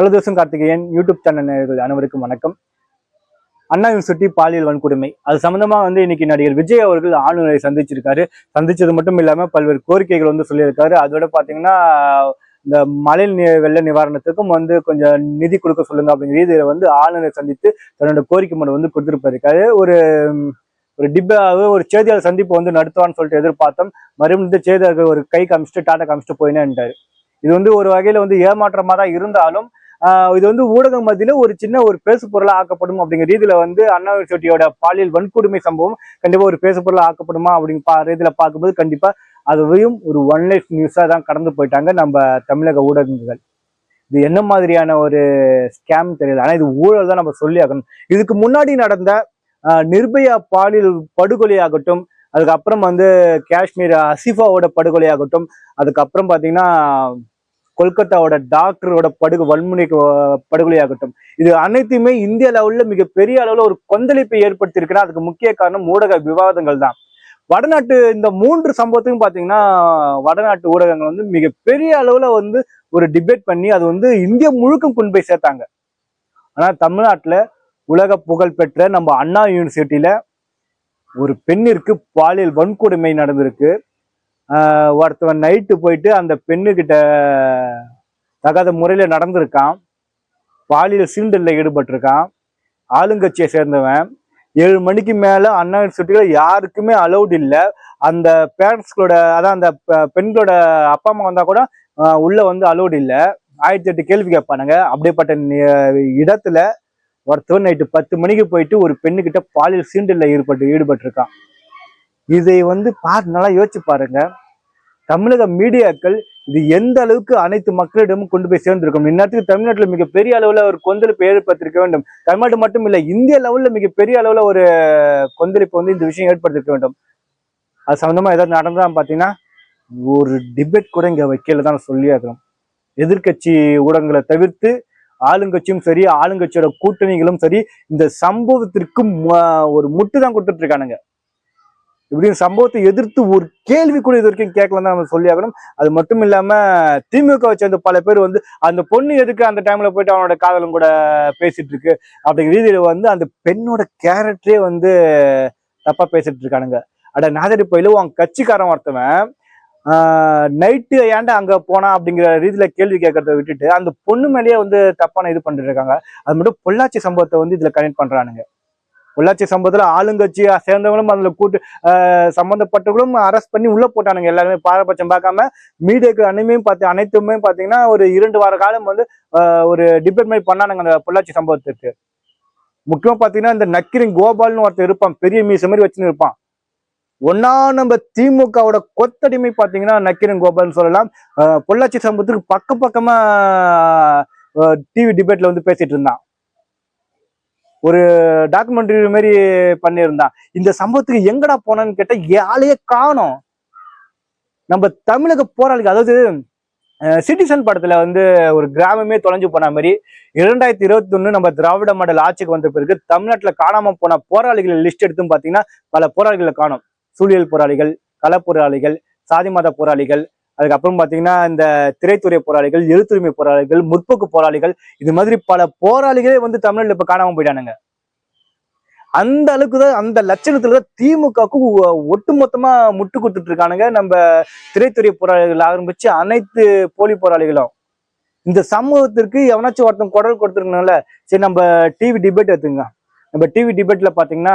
கலதோசம் Karthikeyan YouTube channel நேயர்கள் அனைவருக்கும் வணக்கம். அண்ணா யூனிவர்சிட்டி பாலியல் வன்கொடுமை. அது சம்பந்தமா வந்து இன்னைக்கு நடிகர் விஜய் அவர்கள் ஆளுநரை சந்திச்சிருக்காரு. சந்திச்சது மட்டும் இல்லாம பல்வேறு கோரிக்கைகள் வந்து சொல்லியிருக்காரு. அதோட பாத்தீங்கன்னா இந்த மழை நி- வெள்ள நிவாரணத்துக்கும் வந்து கொஞ்சம் நிதி கொடுக்க சொல்லுங்க அப்படிங்கிற இதில் வந்து ஆளுநரை சந்தித்து தன்னோட கோரிக்கை மனு வந்து கொடுத்துருப்பாரு. ஒரு ஒரு டிப்பாவது ஒரு செய்தியாளர் சந்திப்பு வந்து நடத்துவான்னு சொல்லிட்டு எதிர்பார்த்தோம். மறுபடியும் இந்த செய்தியாளர்கள் ஒரு கை காமிச்சிட்டு டாட்டா காமிச்சிட்டு போயினேன்ட்டாரு. இது வந்து ஒரு வகையில வந்து ஏமாற்றமா தான் இருந்தாலும் இது வந்து ஊடகம் மத்தியில ஒரு சின்ன ஒரு பேசு பொருளா ஆக்கப்படும் அப்படிங்கிற ரீதியில வந்து அண்ணா யூனிவர்சிட்டியோட பாலியல் வன்கொடுமை சம்பவம் கண்டிப்பா ஒரு பேசு பொருளா ஆக்கப்படுமா அப்படிங்க பா ரீதியில பார்க்கும்போது கண்டிப்பா அதுவையும் ஒரு ஒன் லைஃப் நியூஸா தான் கடந்து போயிட்டாங்க நம்ம தமிழக ஊடகங்கள். இது என்ன மாதிரியான ஒரு ஸ்கேம் தெரியல. ஆனா இது ஊழல் தான் நம்ம சொல்லி ஆகணும். இதுக்கு முன்னாடி நடந்த நிர்பயா பாலியல் படுகொலையாகட்டும் அதுக்கப்புறம் வந்து காஷ்மீர் அசிஃபாவோட படுகொலையாகட்டும் அதுக்கப்புறம் பாத்தீங்கன்னா கொல்கத்தாவோட டாக்டரோட படுகொ வன்முனை படுகொலையாகட்டும். இது அனைத்துமே இந்திய லெவலில் மிகப்பெரிய அளவுல ஒரு கொந்தளிப்பை ஏற்படுத்தியிருக்குன்னா அதுக்கு முக்கிய காரணம் ஊடக விவாதங்கள் தான். வடநாட்டு இந்த மூன்று சம்பவத்தையும் பாத்தீங்கன்னா வடநாட்டு ஊடகங்கள் வந்து மிகப்பெரிய அளவுல வந்து ஒரு டிபேட் பண்ணி அது வந்து இந்தியா முழுக்கும் கொண்டு போய் சேர்த்தாங்க. ஆனா தமிழ்நாட்டுல உலக புகழ் பெற்ற நம்ம அண்ணா யூனிவர்சிட்டியில ஒரு பெண்ணிற்கு பாலியல் வன்கொடுமை நடந்திருக்கு. ஒருத்தவன் நைட்டு போயிட்டு அந்த பெண்ணுக்கிட்ட தகாத முறையில் நடந்திருக்கான். பாலியல் சீண்டலில் ஈடுபட்டிருக்கான். ஆளுங்கட்சியை சேர்ந்தவன். ஏழு மணிக்கு மேலே அண்ணா யூனிவர்சிட்டியில் யாருக்குமே அலௌட் இல்லை. அந்த பேரண்ட்ஸ்களோட அதான் அந்த பெண்களோட அப்பா அம்மா வந்தால் கூட உள்ளே வந்து அலௌட் இல்லை. ஆயிரத்தி எட்டு கேள்வி கேட்பானுங்க. அப்படிப்பட்ட இடத்துல ஒருத்தவன் நைட்டு பத்து மணிக்கு போயிட்டு ஒரு பெண்ணுக்கிட்ட பாலியல் சீண்டலில் ஈடுபட்டு ஈடுபட்டிருக்கான். இதை வந்து பார்த்து நல்லா யோசிச்சு பாருங்க. தமிழக மீடியாக்கள் இது எந்த அளவுக்கு அனைத்து மக்களிடமும் கொண்டு போய் சேர்ந்திருக்கும்? இந்நேரத்துக்கு தமிழ்நாட்டில் மிகப்பெரிய அளவில் ஒரு கொந்தளிப்பு ஏற்படுத்திருக்க வேண்டும். தமிழ்நாடு மட்டும் இல்லை இந்திய லெவலில் மிகப்பெரிய அளவில் ஒரு கொந்தளிப்பு வந்து இந்த விஷயம் ஏற்படுத்திருக்க வேண்டும். அது சம்மந்தமாக ஏதாவது நடந்தால் பார்த்தீங்கன்னா ஒரு டிபேட் கூட இங்கே வைக்கல தான் சொல்லி ஆகணும் எதிர்க்கட்சி ஊடகங்களை தவிர்த்து ஆளுங்கட்சியும் சரி ஆளுங்கட்சியோட கூட்டணிகளும் சரி இந்த சம்பவத்திற்கும் ஒரு முட்டு தான் கொடுத்துட்டு இருக்கானுங்க. இப்படின்னு சம்பவத்தை எதிர்த்து ஒரு கேள்வி கூட இது வரைக்கும் கேட்கலாம் நம்ம சொல்லியாகணும். அது மட்டும் இல்லாம திமுக சேர்ந்த பல பேர் வந்து அந்த பொண்ணு எதுக்கு அந்த டைம்ல போயிட்டு அவனோட காதலும் கூட பேசிட்டு இருக்கு? அப்படிங்கிற ரீதியில வந்து அந்த பெண்ணோட கேரக்டரே வந்து தப்பா பேசிட்டு இருக்கானுங்க. அட நாதரி போயில உன் கட்சிக்காரன் ஒருத்தவன் நைட்டு ஏன்டா அங்க போனா அப்படிங்கிற ரீதியில கேள்வி கேட்கறத விட்டுட்டு அந்த பொண்ணு மேலேயே வந்து தப்பான இது பண்ணிட்டு இருக்காங்க. அது மட்டும் பொள்ளாச்சி சம்பவத்தை வந்து இதுல கனெக்ட் பண்றானுங்க. பொள்ளாச்சி சம்பவத்தில் ஆளுங்கட்சியை சேர்ந்தவங்களும் அதில் கூட்டு சம்மந்தப்பட்டவங்களும் அரெஸ்ட் பண்ணி உள்ளே போட்டானுங்க எல்லாருமே. பாரபட்சம் பார்க்காம மீடியாக்கு அனைமையும் பார்த்து அனைத்துமே பார்த்தீங்கன்னா ஒரு இரண்டு வார காலம் வந்து ஒரு டிபேட் மாதிரி பண்ணானுங்க அந்த பொள்ளாச்சி சம்பவத்துக்கு. முக்கியமாக பார்த்தீங்கன்னா இந்த நக்கிரின் கோபால்னு ஒருத்தர் இருப்பான் பெரிய மீச மாதிரி வச்சுன்னு இருப்பான். ஒன்னா நம்ம திமுகவோட கொத்தடிமை பார்த்தீங்கன்னா நக்கிரன் கோபால்னு சொல்லலாம். பொள்ளாச்சி சம்பவத்துக்கு பக்க பக்கமா டிவி டிபேட்ல வந்து பேசிட்டு இருந்தான். ஒரு டாக்குமெண்ட்ரி மாதிரி பண்ணியிருந்தான். இந்த சம்பவத்துக்கு எங்கடா போனான்னு கேட்டா யாலையே காணோம். நம்ம தமிழக போராளிகள் அதாவது சிட்டிசன் படத்துல வந்து ஒரு கிராமமே தொலைஞ்சு போன மாதிரி இரண்டாயிரத்தி இருபத்தி ஒண்ணு நம்ம திராவிட மாடல் ஆட்சிக்கு வந்த பிறகு தமிழ்நாட்டுல காணாம போன போராளிகள் லிஸ்ட் எடுத்தும் பாத்தீங்கன்னா பல போராளிகளை காணும். சூழியல் போராளிகள் கள போராளிகள் சாதி மத போராளிகள் அதுக்கப்புறம் பார்த்தீங்கன்னா இந்த திரைத்துறை போராளிகள் எழுத்துரிமை போராளிகள் முற்போக்கு போராளிகள் இது மாதிரி பல போராளிகளே வந்து தமிழ்நாட்டுல இப்ப காணாம போயிட்டானுங்க. அந்த அளவுக்கு தான் அந்த லட்சணத்துல தான் திமுகவுக்கு ஒட்டுமொத்தமா முட்டு கொடுத்துட்டு இருக்கானுங்க. நம்ம திரைத்துறை போராளிகள் ஆரம்பிச்சு அனைத்து போலி போராளிகளும். இந்த சமூகத்திற்கு எவனாச்சும் ஒருத்தன் குரல் கொடுத்துருக்கணும்ல சரி நம்ம டிவி டிபேட் எடுத்துங்க நம்ம டிவி டிபேட்ல பாத்தீங்கன்னா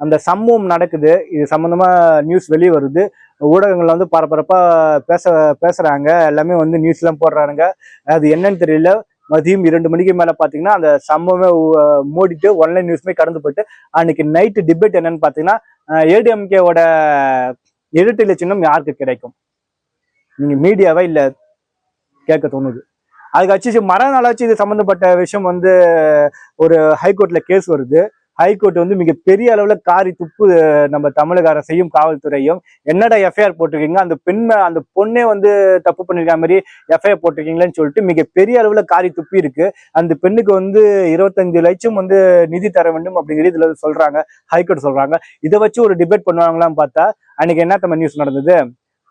அந்த சம்பவம் நடக்குது. இது சம்பந்தமா நியூஸ் வெளியே வருது. ஊடகங்கள்ல வந்து பரபரப்பா பேச பேசுறாங்க. எல்லாமே வந்து நியூஸ் எல்லாம் போடுறானுங்க. அது என்னன்னு தெரியல. மதியம் இரண்டு மணிக்கு மேல பாத்தீங்கன்னா அந்த சம்பவமே மூடிட்டு ஒன்லைன் நியூஸ்மே கடந்து போயிட்டு அன்னைக்கு நைட்டு டிபேட் என்னன்னு பாத்தீங்கன்னா ஏடிஎம்கேவோட எழுட்டில சின்னம் யாருக்கு கிடைக்கும்? நீங்க மீடியாவா இல்ல கேட்க தோணுது. அதுக்கு அச்சு மறுநாளாச்சு இது சம்பந்தப்பட்ட விஷயம் வந்து ஒரு ஹைகோர்ட்ல கேஸ் வருது. ஹைகோர்ட் வந்து மிகப்பெரிய அளவுல காரி துப்பு நம்ம தமிழக அரசையும் காவல்துறையும். என்னடா எஃப்ஐஆர் போட்டிருக்கீங்க? அந்த பெண்மை அந்த பொண்ணே வந்து தப்பு பண்ணிருக்க மாதிரி எஃப்ஐஆர் போட்டிருக்கீங்களேன்னு சொல்லிட்டு மிகப்பெரிய அளவுல காரி துப்பி இருக்கு. அந்த பெண்ணுக்கு வந்து இருபத்தஞ்சு லட்சம் வந்து நிதி தர வேண்டும் அப்படிங்கிற இதுல சொல்றாங்க. ஹைகோர்ட் சொல்றாங்க. இதை வச்சு ஒரு டிபேட் பண்ணுவாங்களான்னு பார்த்தா அன்னைக்கு என்ன தம்ம நியூஸ் நடந்தது?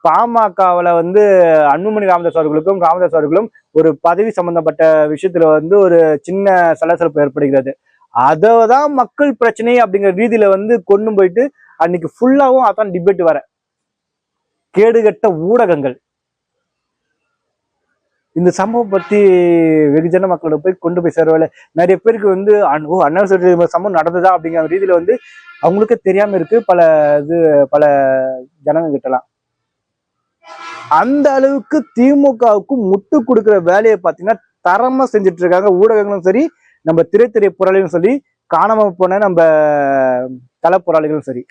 பாமகவில் வந்து அன்புமணி ராமதாஸ் அவர்களுக்கும் ராமதாஸ் அவர்களும் ஒரு பதவி சம்பந்தப்பட்ட விஷயத்துல வந்து ஒரு சின்ன சலசலப்பு ஏற்படுகிறது. அதை தான் மக்கள் பிரச்சனை அப்படிங்கிற ரீதியில வந்து கொண்டு போயிட்டு அன்னைக்கு ஃபுல்லாவும் அதான் டிபேட் வர கேடுகட்ட ஊடகங்கள். இந்த சம்பவம் பத்தி வெகுஜன மக்களோட போய் கொண்டு போய் சேரவில்லை நிறைய பேருக்கு வந்து ஓ அண்ணா சொல்லி சம்பவம் நடந்ததா அப்படிங்கிற ரீதியில வந்து அவங்களுக்கே தெரியாம இருக்கு. பல இது பல ஜனங்க கிட்டலாம். அந்த அளவுக்கு திமுகவுக்கு முட்டு கொடுக்குற வேலையை பார்த்தீங்கன்னா தரமா செஞ்சுட்டு இருக்காங்க. ஊடகங்களும் சரி நம்ம திருத்திரை புரளையும் சரி காணாம போன நம்ம தலைப்புறாளிகளும் போராளிகளும் சரி.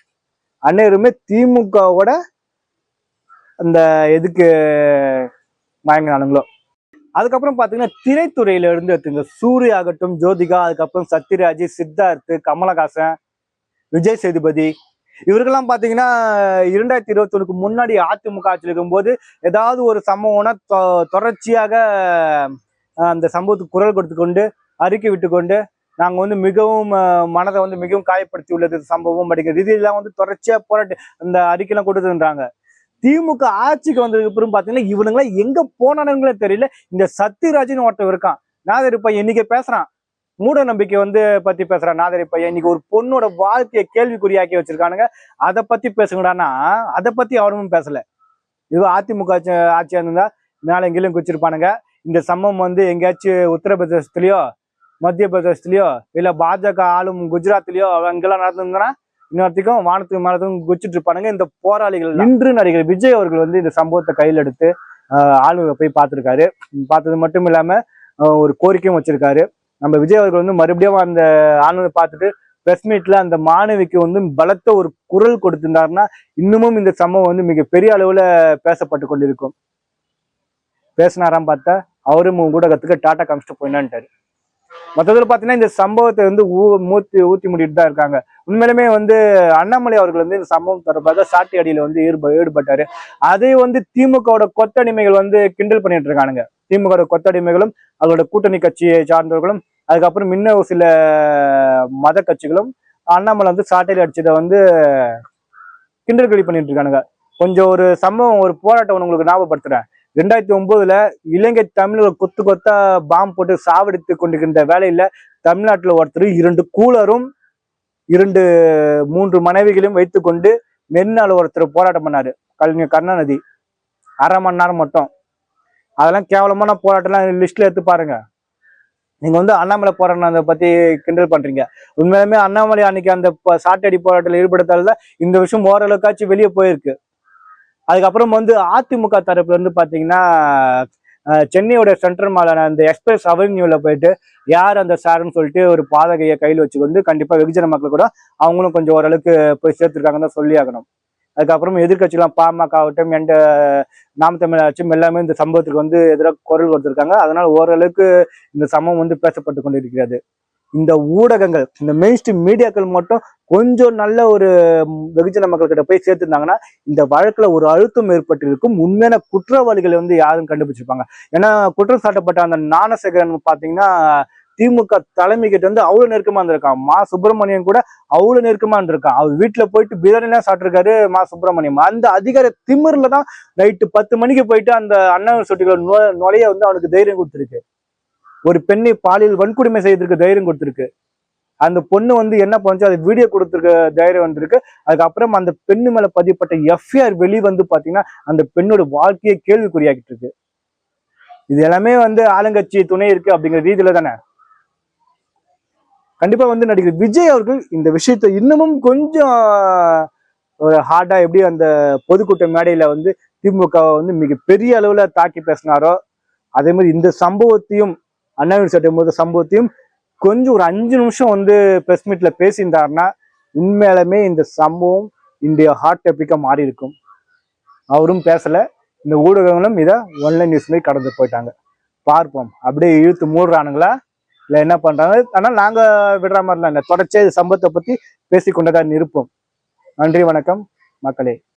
அந்நேரமே திமுகவோட அந்த எதுக்கு மயங்கினானுங்களோ. அதுக்கப்புறம் பார்த்தீங்கன்னா திரைத்துறையில இருந்து எடுத்துங்க. சூர்யா ஆகட்டும் ஜோதிகா அதுக்கப்புறம் சத்யராஜ் சித்தார்த் கமலஹாசன் விஜய் சேதுபதி. இவருக்கெல்லாம் பார்த்தீங்கன்னா இரண்டாயிரத்தி இருபத்தி முன்னாடி அதிமுக ஆட்சியில் இருக்கும்போது ஏதாவது ஒரு சம்பவம்னா தொ- தொடர்ச்சியாக அந்த சம்பவத்துக்கு குரல் கொடுத்து கொண்டு அறிக்கை விட்டு கொண்டு வந்து மிகவும் மனதை வந்து மிகவும் காயப்படுத்தி உள்ளது சம்பவம் அப்படிங்கிற ரீதியெல்லாம் வந்து தொடர்ச்சியாக போராட்டி அந்த அறிக்கையெல்லாம் கொடுத்துன்றாங்க திமுக ஆட்சிக்கு வந்ததுக்கு அப்புறம் பார்த்தீங்கன்னா இவனுங்களாம் எங்கே போனானுங்களே தெரியல. இந்த சத்யராஜ்னு ஒருத்தவர் இருக்கான். நாதரி பையன் இன்னைக்கு பேசுகிறான் மூட நம்பிக்கை வந்து பற்றி பேசுகிறான் நாதரி பையன். இன்னைக்கு ஒரு பொண்ணோட வாழ்க்கையை கேள்விக்குறியாக்கி வச்சிருக்கானுங்க. அதை பற்றி பேசுங்கடான்னா அதை பற்றி அவனும் பேசலை. இது அதிமுக ஆட்சி இருந்தால் இருந்தா மேல எங்கேயும் குச்சிருப்பானுங்க இந்த சம்பவம் வந்து எங்கேயாச்சும் உத்தரப்பிரதேசத்துலயோ மத்திய பிரதேசத்துலயோ இல்ல பாஜக ஆளும் குஜராத்லயோ அங்கெல்லாம் நடந்திருந்தா இன்னொருத்திக்கும் வானத்துக்கு மேலத்துக்கும் குச்சிட்டு இருப்பானுங்க. இந்த போராளிகள் இன்று நடிகர் விஜய் அவர்கள் வந்து இந்த சம்பவத்தை கையில் எடுத்து ஆளுநரை போய் பார்த்துருக்காரு. பார்த்தது மட்டும் இல்லாம ஒரு கோரிக்கையும் வச்சிருக்காரு. நம்ம விஜய் அவர்கள் வந்து மறுபடியும் அந்த ஆளுநரை பார்த்துட்டு பிரஸ் மீட்ல அந்த மாணவிக்கு வந்து பலத்த ஒரு குரல் கொடுத்திருந்தாருன்னா இன்னமும் இந்த சம்பவம் வந்து மிகப்பெரிய அளவுல பேசப்பட்டு கொண்டிருக்கும். பேசினாராம் பார்த்தா அவரும் ஊடகத்துக்கு டாட்டா காமிச்சிட்டு போயினான்ட்டாரு. மொத்தத்தில் பார்த்தீங்கன்னா இந்த சம்பவத்தை வந்து ஊ மூத்தி ஊத்தி முடிட்டு தான் இருக்காங்க. உண்மையிலுமே வந்து அண்ணாமலை அவர்கள் வந்து இந்த சம்பவம் தொடர்பாக சாட்டி அடியில் வந்து ஈடுப ஈடுபட்டாரு. அதை வந்து திமுகவோட கொத்தடிமைகள் வந்து கிண்டல் பண்ணிட்டு இருக்கானுங்க. திமுகவோட கொத்தடிமைகளும் அவரோட கூட்டணி கட்சியை சார்ந்தவர்களும் அதுக்கப்புறம் இன்னும் சில மத கட்சிகளும் அண்ணாமலை வந்து சாட்டையில் அடிச்சதை வந்து கிண்டல் கழி பண்ணிட்டு இருக்கானுங்க. கொஞ்சம் ஒரு சம்பவம் ஒரு போராட்டம் உங்களுக்கு ஞாபகப்படுத்துறேன். ரெண்டாயிரத்தி ஒன்பதுல இலங்கை தமிழர் கொத்து கொத்தா பாம்பு போட்டு சாவடித்து கொண்டிருக்கின்ற வேலையில தமிழ்நாட்டில் ஒருத்தர் இரண்டு கூலரும் இரண்டு மூன்று மனைவிகளையும் வைத்துக்கொண்டு மெரினால ஒருத்தர் போராட்டம் பண்ணாரு. கலைஞர் கருணாநிதி. அரை மணி நேரம் மட்டும். அதெல்லாம் கேவலமான போராட்டம்லாம் லிஸ்ட்ல எடுத்து பாருங்க. நீங்க வந்து அண்ணாமலை போராட்டத்தை பத்தி கிண்டல் பண்றீங்க. உண்மையிலுமே அண்ணாமலை அன்னைக்கு அந்த சாட்டடி போராட்டத்தில் ஈடுபடுத்தால்தான் இந்த விஷயம் ஓரளவுக்காச்சும் வெளியே போயிருக்கு. அதுக்கப்புறம் வந்து அதிமுக தரப்புல இருந்து பாத்தீங்கன்னா சென்னையோட சென்ட்ரல் மாலான அந்த எக்ஸ்பிரஸ் அவென்யூல போயிட்டு யார் அந்த சாருன்னு சொல்லிட்டு ஒரு பாதகையை கையில் வச்சுக்கொண்டு கண்டிப்பா வெகுஜன மக்கள் கூட அவங்களும் கொஞ்சம் ஓரளவுக்கு போய் சேர்த்துருக்காங்கன்னு தான் சொல்லி ஆகணும். அதுக்கப்புறம் எதிர்கட்சிலாம் பாமக ஆகட்டும் எந்த நாம் தமிழாச்சும் எல்லாமே இந்த சம்பவத்துக்கு வந்து எதிராக குரல் கொடுத்துருக்காங்க. அதனால ஓரளவுக்கு இந்த சம்பவம் வந்து பேசப்பட்டு கொண்டிருக்கிறது. இந்த ஊடகங்கள் இந்த மெயின் ஸ்ட்ரீம் மீடியாக்கள் மட்டும் கொஞ்சம் நல்ல ஒரு வெகுஜன மக்கள்கிட்ட போய் சேர்த்துருந்தாங்கன்னா இந்த வழக்குல ஒரு அழுத்தம் ஏற்பட்டிருக்கும் உண்மையான குற்றவாளிகளை வந்து யாரும் கண்டுபிடிச்சிருப்பாங்க. ஏன்னா குற்றம் சாட்டப்பட்ட அந்த ஞானசேகரன் பார்த்தீங்கன்னா திமுக தலைமை கிட்ட வந்து அவ்வளவு நெருக்கமா இருந்திருக்கான். மா. சுப்பிரமணியன் கூட அவ்வளவு நெருக்கமா இருந்திருக்கான். அவர் வீட்டுல போயிட்டு பிரியாணிலாம் சாப்பிட்டிருக்காரு மா. சுப்பிரமணியம் அந்த அதிகார திமிர்ல தான் நைட்டு பத்து மணிக்கு போயிட்டு அந்த அண்ணா சொட்டிகளை நுழைய வந்து அவனுக்கு தைரியம் கொடுத்துருக்கு. ஒரு பெண்ணை பாலியல் வன்கொடுமை செய்யறதுக்கு தைரியம் கொடுத்துருக்கு. அந்த பொண்ணு வந்து என்ன பண்ணுச்சு? அது வீடியோ கொடுத்துருக்க தைரியம் வந்திருக்கு. அதுக்கப்புறம் அந்த பெண்ணு மேல பதியப்பட்ட எஃப்ஐஆர் வெளி வந்து பாத்தீங்கன்னா அந்த பெண்ணோட வாழ்க்கையை கேள்விக்குறியாக்கிட்டு இருக்கு இது எல்லாமே வந்து ஆளுங்கட்சி துணை இருக்கு அப்படிங்கிற ரீதியில தானே? கண்டிப்பா வந்து நடிகர் விஜய் அவர்கள் இந்த விஷயத்தை இன்னமும் கொஞ்சம் ஒரு ஹார்டா எப்படி அந்த பொதுக்கூட்ட மேடையில வந்து திமுக வந்து மிக பெரிய அளவுல தாக்கி பேசினாரோ அதே மாதிரி இந்த சம்பவத்தையும் அண்ணாவின் சட்டம் போது சம்பவத்தையும் கொஞ்சம் ஒரு அஞ்சு நிமிஷம் வந்து பிரஸ் மீட்ல பேசியிருந்தாருன்னா உண்மையாலுமே இந்த சம்பவம் இந்திய ஹாட் டாபிக்கா மாறி இருக்கும் அவரும் பேசல. இந்த ஊடகங்களும் இதை ஒன்லைன் நியூஸ்லேயே கடந்து போயிட்டாங்க. பார்ப்போம். அப்படியே இழுத்து மூடுறானுங்களா? இல்ல என்ன பண்றாங்க? ஆனால் நாங்க விடுற மாதிரிலாம் இல்லை. தொடர்ச்சியா இந்த சம்பவத்தை பத்தி பேசிக்கொண்டதான் இருப்போம். நன்றி வணக்கம். மக்களே.